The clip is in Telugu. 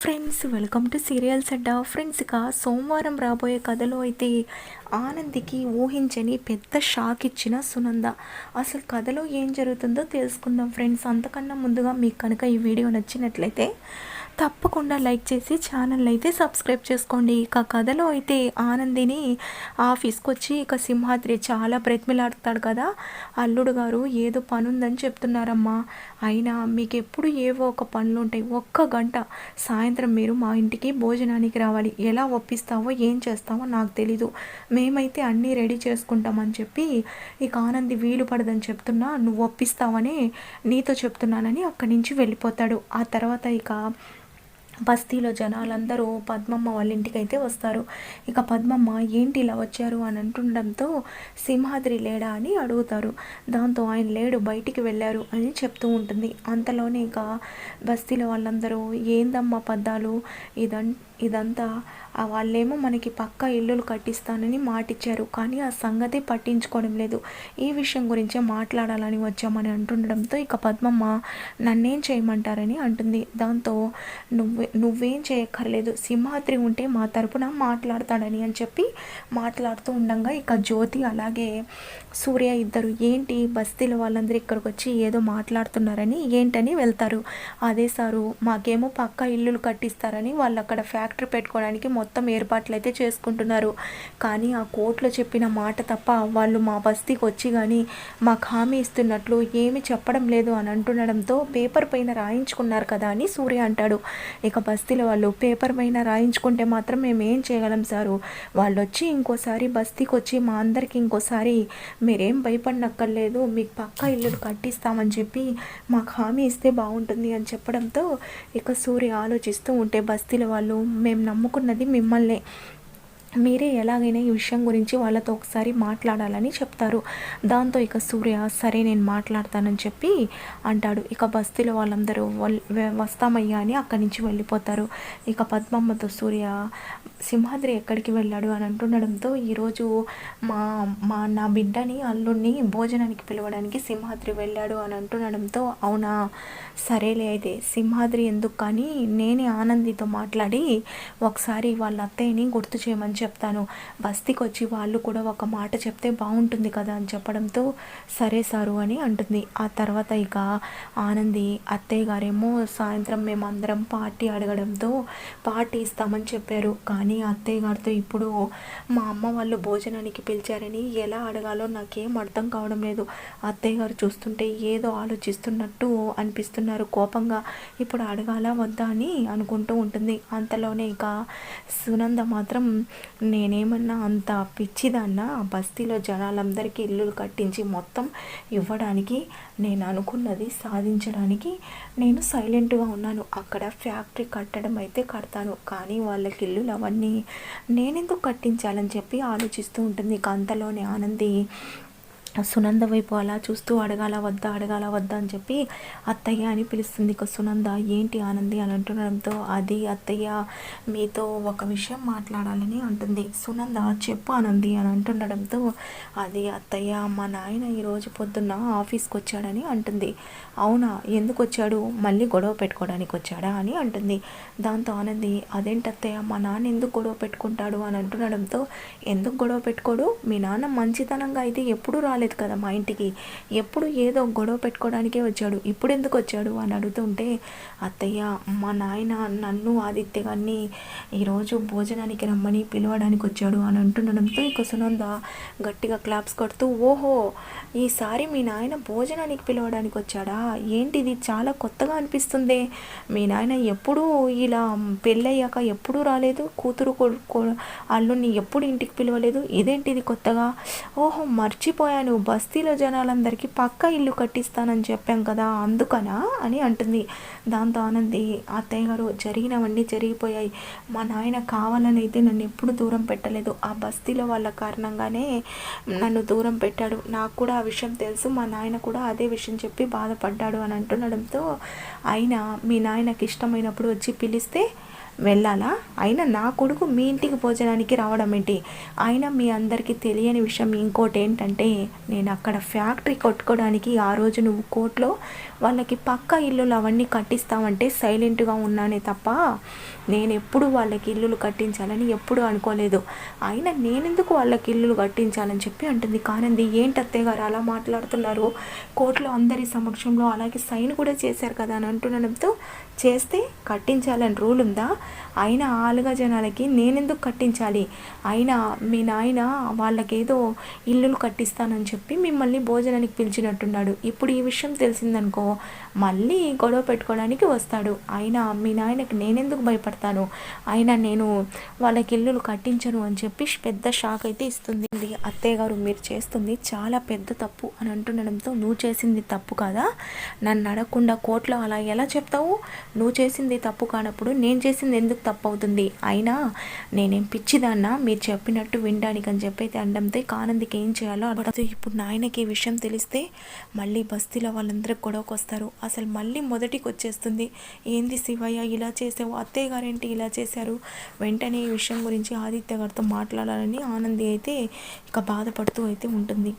Friends welcome to serials Adda friends ఇక సోమవారం రాబోయే కథలో అయితే ఆనందికి ఊహించని పెద్ద షాక్ ఇచ్చిన సునంద. అసలు కథలో ఏం జరుగుతుందో తెలుసుకుందాం ఫ్రెండ్స్ అంతకన్నా ముందుగా మీకు కనుక ఈ వీడియో నచ్చినట్లయితే తప్పకుండా లైక్ చేసి ఛానల్ అయితే సబ్స్క్రైబ్ చేసుకోండి. ఇక కథలో అయితే ఆనందిని ఆఫీస్కి వచ్చి ఇక సింహాద్రి చాలా బ్రతిమిలాడుతాడు కదా. అల్లుడు గారు ఏదో పని ఉందని చెప్తున్నారమ్మా. అయినా మీకు ఎప్పుడు ఏవో ఒక పనులు ఉంటాయి ఒక్క గంట సాయంత్రం మీరు మా ఇంటికి భోజనానికి రావాలి. ఎలా ఒప్పిస్తావో ఏం చేస్తావో నాకు తెలీదు. మేమైతే అన్నీ రెడీ చేసుకుంటామని చెప్పి ఇక ఆనంది వీలు పడదని చెప్తున్నా నువ్వు ఒప్పిస్తావని నీతో చెప్తున్నానని అక్కడి నుంచి వెళ్ళిపోతాడు. ఆ తర్వాత ఇక బస్తీలో జనాలందరూ పద్మమ్మ వాళ్ళ ఇంటికి అయితే వస్తారు. ఇక పద్మమ్మ ఏంటి ఇలా వచ్చారు అని అంటుండడంతో సింహాద్రి లేడా? అని అడుగుతారు. దాంతో ఆయన లేడు బయటికి వెళ్ళారు అని చెప్తూ ఉంటుంది. అంతలోనే ఇక బస్తీలో వాళ్ళందరూ ఏందమ్మా పద్దాలు? ఇదంటే ఇదంతా వాళ్ళేమో మనకి పక్క ఇల్లులు కట్టిస్తానని మాటిచ్చారు. కానీ ఆ సంగతి పట్టించుకోవడం లేదు. ఈ విషయం గురించే మాట్లాడాలని వచ్చామని అంటుండడంతో ఇక పద్మమ్మ నన్నేం చేయమంటారని అంటుంది. దాంతో నువ్వే నువ్వేం చేయక్కర్లేదు. సింహాద్రి ఉంటే మా తరపున మాట్లాడతాడని అని చెప్పి మాట్లాడుతూ ఉండగా ఇక జ్యోతి అలాగే సూర్య ఇద్దరు ఏంటి బస్తీల వాళ్ళందరూ ఇక్కడికి వచ్చి ఏదో మాట్లాడుతున్నారని ఏంటని వెళ్తారు. అదే సారు మాకేమో పక్క ఇల్లులు కట్టిస్తారని వాళ్ళు అక్కడ ఫ్యాక్టరీ పెట్టుకోవడానికి మొత్తం ఏర్పాట్లు అయితే చేసుకుంటున్నారు. కానీ ఆ కోర్టులో చెప్పిన మాట తప్ప వాళ్ళు మా బస్తీకి వచ్చి కానీ మాకు హామీ ఇస్తున్నట్లు ఏమి చెప్పడం లేదు అని అంటుండడంతో పేపర్ పైన రాయించుకున్నారు కదా అని సూర్య అంటాడు. ఇక బస్తీలో వాళ్ళు పేపర్ పైన రాయించుకుంటే మాత్రం మేము ఏం చేయగలం సారు? వాళ్ళు వచ్చి ఇంకోసారి బస్తీకి వచ్చి మా అందరికి ఇంకోసారి మీరేం భయపడినక్కర్లేదు మీకు పక్కా ఇల్లు కట్టిస్తామని చెప్పి మాకు హామీ ఇస్తే బాగుంటుంది అని చెప్పడంతో ఇక సూర్య ఆలోచిస్తూ ఉంటే బస్తీల వాళ్ళు మేము నమ్ముకున్నది మిమ్మల్ని. మీరే ఎలాగైనా ఈ విషయం గురించి వాళ్ళతో ఒకసారి మాట్లాడాలని చెప్తారు. దాంతో ఇక సూర్య సరే నేను మాట్లాడతానని చెప్పి అంటాడు. ఇక బస్తీలో వాళ్ళందరూ వస్తామయ్యా అని అక్కడి నుంచి వెళ్ళిపోతారు. ఇక పద్మమ్మతో సూర్య సింహాద్రి ఎక్కడికి వెళ్ళాడు అని అంటుండడంతో ఈరోజు మా మా నా బిడ్డని అల్లుడిని భోజనానికి పిలవడానికి సింహాద్రి వెళ్ళాడు అని అంటుండడంతో అవునా? సరేలే అయితే సింహాద్రి ఎందుకు కానీ నేనే ఆనందితో మాట్లాడి ఒకసారి వాళ్ళ అత్తయ్యని గుర్తు చేయమని చెప్తాను. బస్తీకి వచ్చి వాళ్ళు కూడా ఒక మాట చెప్తే బాగుంటుంది కదా అని చెప్పడంతో సరే సారు అని అంటుంది. ఆ తర్వాత ఇక ఆనంది అత్తయ్య గారేమో సాయంత్రం మేమందరం పార్టీ అడగడంతో పార్టీ ఇస్తామని చెప్పారు. కానీ అత్తయ్య గారితో ఇప్పుడు మా అమ్మ వాళ్ళు భోజనానికి పిలిచారని ఎలా అడగాలో నాకేం అర్థం కావడం లేదు. అత్తయ్య గారు చూస్తుంటే ఏదో ఆలోచిస్తున్నట్టు అనిపిస్తున్నారు. కోపంగా ఇప్పుడు అడగాల వద్దా అని అనుకుంటూ ఉంటుంది. అంతలోనే ఇక సునంద మాత్రం నేనేమన్నా అంత పిచ్చిదాన్న? బస్తీలో జనాలందరికీ ఇల్లులు కట్టించి మొత్తం ఇవ్వడానికి నేను అనుకున్నది సాధించడానికి నేను సైలెంట్గా ఉన్నాను. అక్కడ ఫ్యాక్టరీ కట్టడం అయితే కడతాను. కానీ వాళ్ళకి ఇల్లులు అవన్నీ నేనెందుకు కట్టించాలని చెప్పి ఆలోచిస్తూ ఉంటుంది. అంతలోనే ఆనంది. సునంద వైపు అలా చూస్తూ అడగాల వద్దా అడగాల వద్దా అని చెప్పి అత్తయ్య అని పిలుస్తుంది. ఇక సునంద ఏంటి ఆనంది? అని అంటుండడంతో అది అత్తయ్య మీతో ఒక విషయం మాట్లాడాలని అంటుంది. సునంద చెప్పు ఆనంది అని అంటుండడంతో అది అత్తయ్య మా నాయన ఈరోజు పొద్దున్న ఆఫీస్కి వచ్చాడని అంటుంది. అవునా? ఎందుకు వచ్చాడు? మళ్ళీ గొడవ పెట్టుకోవడానికి వచ్చాడా? అని అంటుంది. దాంతో ఆనంది అదేంటి అత్తయ్య? మా నాన్న ఎందుకు గొడవ పెట్టుకుంటాడు? అని అంటుండడంతో ఎందుకు గొడవ పెట్టుకోడు? మీ నాన్న మంచితనంగా అయితే ఎప్పుడు రాలేదు. రాలేదు కదా మా ఇంటికి. ఎప్పుడు ఏదో గొడవ పెట్టుకోవడానికే వచ్చాడు. ఇప్పుడు ఎందుకు వచ్చాడు అని అడుగుతుంటే అత్తయ్య మా నాయన నన్ను ఆదిత్య గారిని ఈరోజు భోజనానికి రమ్మని పిలవడానికి వచ్చాడు అని అంటుండడంతో ఇక సునంద గట్టిగా క్లాప్స్ కొడుతూ ఓహో ఈసారి మీ నాయన భోజనానికి పిలవడానికి వచ్చాడా? ఏంటిది? చాలా కొత్తగా అనిపిస్తుంది. మీ నాయన ఎప్పుడూ ఇలా పెళ్ళయ్యాక ఎప్పుడూ రాలేదు. కూతురు అల్లుని ఎప్పుడు ఇంటికి పిలవలేదు. ఇదేంటిది కొత్తగా? ఓహో మర్చిపోయాను. నువ్వు బస్తీలో జనాలందరికీ పక్క ఇల్లు కట్టిస్తానని చెప్పాం కదా అందుకనా అని అంటుంది. దాంతో ఆనంది అత్తయ్య గారు జరిగినవన్నీ జరిగిపోయాయి. మా నాయన కావాలని అయితే నన్ను ఎప్పుడు దూరం పెట్టలేదు. ఆ బస్తీలో వాళ్ళ కారణంగానే నన్ను దూరం పెట్టాడు. నాకు కూడా ఆ విషయం తెలుసు. మా నాయన కూడా అదే విషయం చెప్పి బాధపడ్డాడు అని అంటుండడంతో అయినా మీ నాయనకి ఇష్టమైనప్పుడు వచ్చి పిలిస్తే వెళ్ళాలా? అయినా నా కొడుకు మీ ఇంటికి భోజనానికి రావడం ఏంటి? అయినా మీ అందరికీ తెలియని విషయం ఇంకోటి ఏంటంటే నేను అక్కడ ఫ్యాక్టరీ కొట్టుకోవడానికి ఆ రోజు నువ్వు కోర్టులో వాళ్ళకి పక్క ఇల్లులు అవన్నీ కట్టిస్తామంటే సైలెంట్గా ఉన్నానే తప్ప నేను ఎప్పుడు వాళ్ళకి ఇల్లులు కట్టించాలని ఎప్పుడు అనుకోలేదు. అయినా నేనెందుకు వాళ్ళకి ఇల్లులు కట్టించాలని చెప్పి అంటుంది కానంది. ఏంటి అత్తయ్య గారు అలా మాట్లాడుతున్నారు? కోర్టులో అందరి సమక్షంలో అలాగే సైన్ కూడా చేశారు కదా అని అంటుండడంతో చేస్తే కట్టించాలని రూల్ ఉందా? అయినా ఆలుగా జనాలకి నేనెందుకు కట్టించాలి? అయినా మీ నాయన వాళ్ళకేదో ఇల్లులు కట్టిస్తానని చెప్పి మిమ్మల్ని భోజనానికి పిలిచినట్టున్నాడు. ఇప్పుడు ఈ విషయం తెలిసిందనుకో మళ్ళీ గొడవ పెట్టుకోవడానికి వస్తాడు. అయినా మీ నాయనకి నేనెందుకు భయపడతాను? అయినా నేను వాళ్ళకి ఇల్లులు కట్టించను అని చెప్పి పెద్ద షాక్ అయితే ఇస్తుంది. అత్తయ్య గారు మీరు చేస్తుంది చాలా పెద్ద తప్పు అని అంటుండడంతో నువ్వు చేసింది తప్పు కాదా? నన్ను అడగకుండా కోర్టులో అలా ఎలా చెప్తావు? నువ్వు చేసింది తప్పు కానప్పుడు నేను చేసింది ఎందుకు తప్పు అవుతుంది అయినా నేనేం పిచ్చిదాన్నా మీరు చెప్పినట్టు వినడానికి అని చెప్పి అయితే అనడంతో కానందికి ఏం చేయాలో అడగడంతో ఇప్పుడు నాయనకి ఈ విషయం తెలిస్తే మళ్ళీ బస్తీలో వాళ్ళందరూ గొడవకు వస్తారు అసలు మళ్ళీ మొదటికి వచ్చేస్తుంది ఏంది శివయ్య ఇలా చేసావు? అత్తయ్య గారేంటి ఇలా చేశారు? వెంటనే ఈ విషయం గురించి ఆదిత్య గారితో మాట్లాడాలని ఆనంది అయితే ఇక బాధపడుతూ అయితే ఉంటుంది.